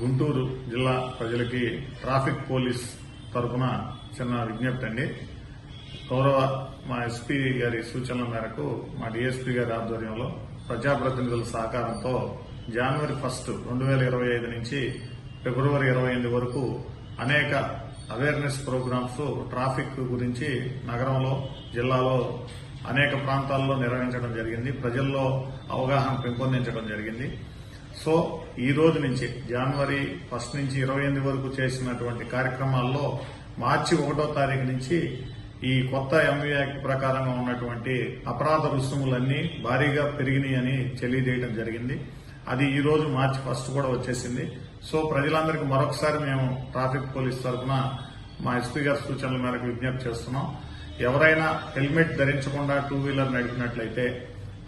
గుంటూరు జిల్లా ప్రజలకి traffic police తరపున చిన్న విజ్ఞప్తి అండి. గౌరవ మా ఎస్పీ గారి సూచనల మేరకు మా డిఎస్పీ గారి ఆధ్వర్యంలో ప్రజాప్రతినిధుల సహకారంతో జనవరి ఫస్ట్ రెండు వేల ఇరవై ఐదు నుంచి ఫిబ్రవరి ఇరవై ఎనిమిది వరకు అనేక అవేర్నెస్ ప్రోగ్రామ్స్ ట్రాఫిక్ గురించి నగరంలో జిల్లాలో అనేక ప్రాంతాల్లో నిర్వహించడం జరిగింది. ప్రజల్లో అవగాహన పెంపొందించడం జరిగింది. సో ఈ రోజు నుంచి జనవరి ఫస్ట్ నుంచి ఇరవై ఎనిమిది వరకు చేసినటువంటి కార్యక్రమాల్లో మార్చి ఒకటో తారీఖు నుంచి ఈ కొత్త ఎంవీ యాక్ట్ ప్రకారంగా ఉన్నటువంటి అపరాధ రుసుములన్నీ భారీగా పెరిగినాయని తెలియజేయడం జరిగింది. అది ఈ రోజు మార్చి ఫస్ట్ కూడా వచ్చేసింది. సో ప్రజలందరికీ మరొకసారి మేము ట్రాఫిక్ పోలీస్ తరఫున మా ఎస్పీ గారి సూచనల మేరకు విజ్ఞప్తి చేస్తున్నాం. ఎవరైనా హెల్మెట్ ధరించకుండా టూ వీలర్ నడిపినట్లయితే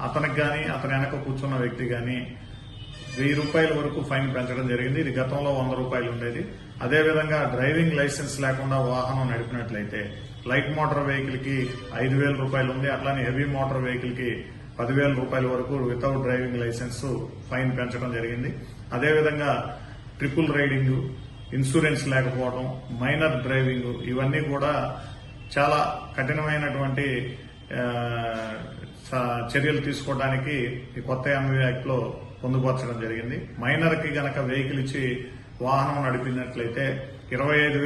అతనికి కానీ అతని వెనక కూర్చున్న వ్యక్తి కానీ వెయ్యి రూపాయల వరకు ఫైన్ పెంచడం జరిగింది. ఇది గతంలో వంద రూపాయలు ఉండేది. అదేవిధంగా డ్రైవింగ్ లైసెన్స్ లేకుండా వాహనం నడిపినట్లయితే లైట్ మోటార్ వెహికల్కి ఐదు వేల రూపాయలు ఉంది. అట్లానే హెవీ మోటార్ వెహికల్కి పదివేల రూపాయల వరకు వితౌట్ డ్రైవింగ్ లైసెన్స్ ఫైన్ పెంచడం జరిగింది. అదేవిధంగా ట్రిపుల్ రైడింగ్ ఇన్సూరెన్స్ లేకపోవడం మైనర్ డ్రైవింగ్ ఇవన్నీ కూడా చాలా కఠినమైనటువంటి చర్యలు తీసుకోవడానికి ఈ కొత్త ఎంవీ యాక్ట్లో పొందుపరచడం జరిగింది. మైనర్కి గనక వెహికల్ ఇచ్చి వాహనం నడిపినట్లయితే ఇరవై ఐదు